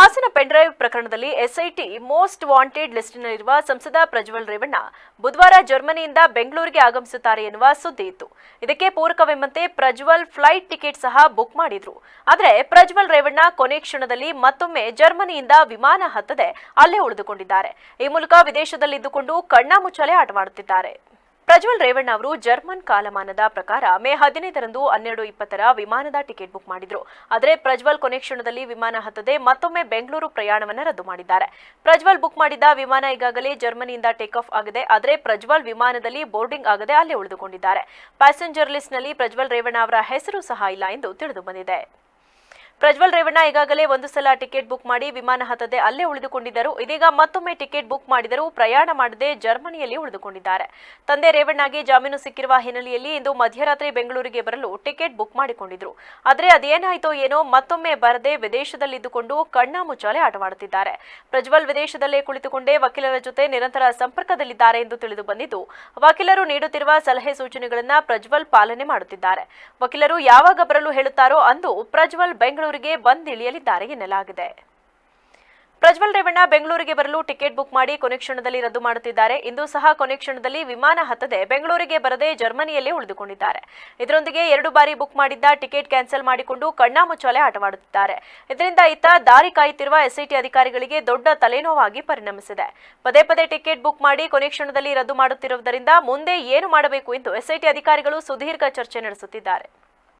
Hassan pen drive ಪ್ರಕರಣದಲ್ಲಿ SIT most wanted ಲಿಸ್ಟ್ನಲ್ಲಿರುವ ಸಂಸದ ಪ್ರಜ್ವಲ್ ರೇವಣ್ಣ ಬುಧವಾರ ಜರ್ಮನಿಯಿಂದ ಬೆಂಗಳೂರಿಗೆ ಆಗಮಿಸುತ್ತಾರೆ ಎನ್ನುವ ಸುದ್ದಿ ಇತ್ತು. ಇದಕ್ಕೆ ಪೂರಕವೆಂಬಂತೆ ಪ್ರಜ್ವಲ್ ಫ್ಲೈಟ್ ಟಿಕೆಟ್ ಸಹ ಬುಕ್ ಮಾಡಿದ್ರು. ಆದರೆ ಪ್ರಜ್ವಲ್ ರೇವಣ್ಣ ಕೊನೆ ಕ್ಷಣದಲ್ಲಿ ಮತ್ತೊಮ್ಮೆ ಜರ್ಮನಿಯಿಂದ ವಿಮಾನ ಹತ್ತದೆ ಅಲ್ಲೇ ಉಳಿದುಕೊಂಡಿದ್ದಾರೆ. ಈ ಮೂಲಕ ವಿದೇಶದಲ್ಲಿದ್ದುಕೊಂಡು ಕಣ್ಣಾಮುಚ್ಚಾಲೆ ಆಟವಾಡುತ್ತಿದ್ದಾರೆ. ಪ್ರಜ್ವಲ್ ರೇವಣ್ಣ ಅವರು ಜರ್ಮನ್ ಕಾಲಮಾನದ ಪ್ರಕಾರ ಮೇ ಹದಿನೈದರಂದು ಹನ್ನೆರಡು ಇಪ್ಪತ್ತರ ವಿಮಾನದ ಟಿಕೆಟ್ ಬುಕ್ ಮಾಡಿದ್ರು. ಆದರೆ ಪ್ರಜ್ವಲ್ ಕೊನೆ ಕ್ಷಣದಲ್ಲಿ ವಿಮಾನ ಹತ್ತದೆ ಮತ್ತೊಮ್ಮೆ ಬೆಂಗಳೂರು ಪ್ರಯಾಣವನ್ನು ರದ್ದು ಮಾಡಿದ್ದಾರೆ. ಪ್ರಜ್ವಲ್ ಬುಕ್ ಮಾಡಿದ್ದ ವಿಮಾನ ಈಗಾಗಲೇ ಜರ್ಮನಿಯಿಂದ ಟೇಕ್ ಆಫ್ ಆಗಿದೆ. ಆದರೆ ಪ್ರಜ್ವಲ್ ವಿಮಾನದಲ್ಲಿ ಬೋರ್ಡಿಂಗ್ ಆಗದೆ ಅಲ್ಲೇ ಉಳಿದುಕೊಂಡಿದ್ದಾರೆ. ಪ್ಯಾಸೆಂಜರ್ ಲಿಸ್ಟ್ನಲ್ಲಿ ಪ್ರಜ್ವಲ್ ರೇವಣ್ಣ ಅವರ ಹೆಸರು ಸಹ ಇಲ್ಲ ಎಂದು ತಿಳಿದು ಬಂದಿದೆ. ಪ್ರಜ್ವಲ್ ರೇವಣ್ಣ ಈಗಾಗಲೇ ಒಂದು ಸಲ ಟಿಕೆಟ್ ಬುಕ್ ಮಾಡಿ ವಿಮಾನ ಹತ್ತದೆ ಅಲ್ಲೇ ಉಳಿದುಕೊಂಡಿದ್ದರು. ಇದೀಗ ಮತ್ತೊಮ್ಮೆ ಟಿಕೆಟ್ ಬುಕ್ ಮಾಡಿದರೂ ಪ್ರಯಾಣ ಮಾಡದೆ ಜರ್ಮನಿಯಲ್ಲಿ ಉಳಿದುಕೊಂಡಿದ್ದಾರೆ. ತಂದೆ ರೇವಣ್ಣಗೆ ಜಾಮೀನು ಸಿಕ್ಕಿರುವ ಹಿನ್ನೆಲೆಯಲ್ಲಿ ಇಂದು ಮಧ್ಯರಾತ್ರಿ ಬೆಂಗಳೂರಿಗೆ ಬರಲು ಟಿಕೆಟ್ ಬುಕ್ ಮಾಡಿಕೊಂಡಿದ್ರು. ಆದರೆ ಅದೇನಾಯಿತೋ ಏನೋ ಮತ್ತೊಮ್ಮೆ ಬರದೆ ವಿದೇಶದಲ್ಲಿದ್ದುಕೊಂಡು ಕಣ್ಣಾ ಮುಚ್ಚಾಲೆ ಆಟವಾಡುತ್ತಿದ್ದಾರೆ. ಪ್ರಜ್ವಲ್ ವಿದೇಶದಲ್ಲೇ ಕುಳಿತುಕೊಂಡೇ ವಕೀಲರ ಜೊತೆ ನಿರಂತರ ಸಂಪರ್ಕದಲ್ಲಿದ್ದಾರೆ ಎಂದು ತಿಳಿದು ಬಂದಿದ್ದು, ವಕೀಲರು ನೀಡುತ್ತಿರುವ ಸಲಹೆ ಸೂಚನೆಗಳನ್ನ ಪ್ರಜ್ವಲ್ ಪಾಲನೆ ಮಾಡುತ್ತಿದ್ದಾರೆ. ವಕೀಲರು ಯಾವಾಗ ಬರಲು ಹೇಳುತ್ತಾರೋ ಅಂದು ಪ್ರಜ್ವಲ್ ಬೆಂಗಳೂರಿಗೆ ಬಂದಿಳಿಯಲಿದ್ದಾರೆ ಎನ್ನಲಾಗಿದೆ. ಪ್ರಜ್ವಲ್ ರೇವಣ್ಣ ಬೆಂಗಳೂರಿಗೆ ಬರಲು ಟಿಕೆಟ್ ಬುಕ್ ಮಾಡಿ ಕೊನೆ ಕ್ಷಣದಲ್ಲಿ ರದ್ದು ಮಾಡುತ್ತಿದ್ದಾರೆ. ಇಂದು ಸಹ ಕೊನೆ ಕ್ಷಣದಲ್ಲಿ ವಿಮಾನ ಹತ್ತದೆ ಬೆಂಗಳೂರಿಗೆ ಬರದೆ ಜರ್ಮನಿಯಲ್ಲೇ ಉಳಿದುಕೊಂಡಿದ್ದಾರೆ. ಇದರೊಂದಿಗೆ ಎರಡು ಬಾರಿ ಬುಕ್ ಮಾಡಿದ್ದ ಟಿಕೆಟ್ ಕ್ಯಾನ್ಸಲ್ ಮಾಡಿಕೊಂಡು ಕಣ್ಣಾಮುಚ್ಚಾಲೆ ಆಟವಾಡುತ್ತಿದ್ದಾರೆ. ಇದರಿಂದ ಇತ್ತ ದಾರಿ ಕಾಯುತ್ತಿರುವ ಎಸ್ಐಟಿ ಅಧಿಕಾರಿಗಳಿಗೆ ದೊಡ್ಡ ತಲೆನೋವಾಗಿ ಪರಿಣಮಿಸಿದೆ. ಪದೇ ಪದೇ ಟಿಕೆಟ್ ಬುಕ್ ಮಾಡಿ ಕೊನೆ ಕ್ಷಣದಲ್ಲಿ ರದ್ದು ಮಾಡುತ್ತಿರುವುದರಿಂದ ಮುಂದೆ ಏನು ಮಾಡಬೇಕು ಎಂದು ಎಸ್ಐಟಿ ಅಧಿಕಾರಿಗಳು ಸುದೀರ್ಘ ಚರ್ಚೆ ನಡೆಸುತ್ತಿದ್ದಾರೆ.